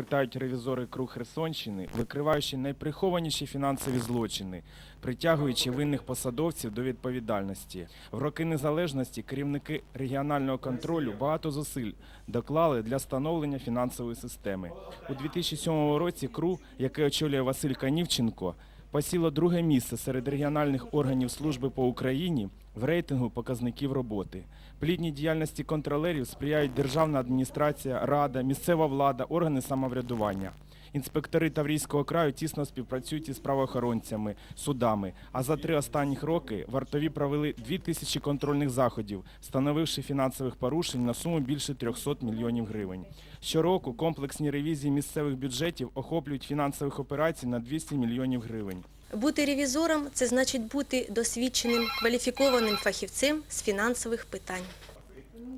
повертають ревізори круг Херсонщини, викриваючи найприхованіші фінансові злочини, притягуючи винних посадовців до відповідальності. В роки незалежності керівники регіонального контролю багато зусиль доклали для становлення фінансової системи. У 2007 році КРУ, яке очолює Василь Канівченко, посіло друге місце серед регіональних органів служби по Україні в рейтингу показників роботи. Плідній діяльності контролерів сприяють державна адміністрація, рада, місцева влада, органи самоврядування. Інспектори Таврійського краю тісно співпрацюють із правоохоронцями, судами. А за три останніх роки вартові провели дві тисячі контрольних заходів, встановивши фінансових порушень на суму більше 300 мільйонів гривень. Щороку комплексні ревізії місцевих бюджетів охоплюють фінансових операцій на 200 мільйонів гривень. Бути ревізором це значить бути досвідченим, кваліфікованим фахівцем з фінансових питань.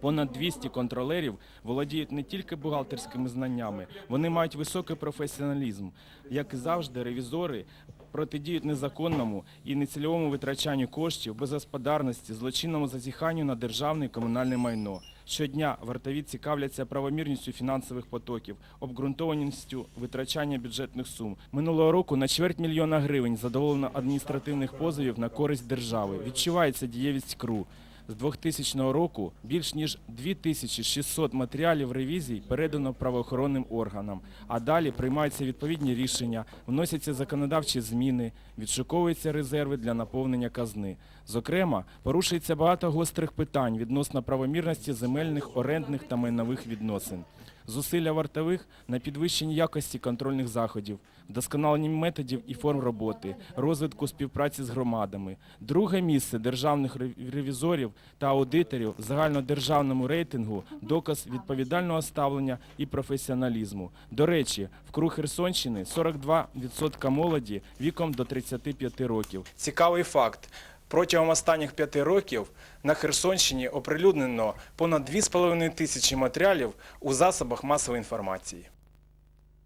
Понад 200 контролерів володіють не тільки бухгалтерськими знаннями, вони мають високий професіоналізм. Як і завжди, ревізори протидіють незаконному і нецільовому витрачанню коштів, безгосподарності, злочинному зазіханню на державне і комунальне майно. Щодня вартові цікавляться правомірністю фінансових потоків, обґрунтованістю витрачання бюджетних сум. Минулого року на чверть мільйона гривень задоволено адміністративних позовів на користь держави. Відчувається дієвість КРУ. З 2000 року більш ніж 2600 матеріалів ревізій передано правоохоронним органам, а далі приймаються відповідні рішення, вносяться законодавчі зміни, відшуковуються резерви для наповнення казни. Зокрема, порушується багато гострих питань відносно правомірності земельних, орендних та майнових відносин. Зусилля вартових на підвищенні якості контрольних заходів, вдосконаленні методів і форм роботи, розвитку співпраці з громадами. Друге місце державних ревізорів та аудиторів в загальнодержавному рейтингу доказ відповідального ставлення і професіоналізму. До речі, в круг Херсонщини 42% молоді віком до 35 років. Цікавий факт. Протягом останніх п'яти років на Херсонщині оприлюднено понад 2,5 тисячі матеріалів у засобах масової інформації.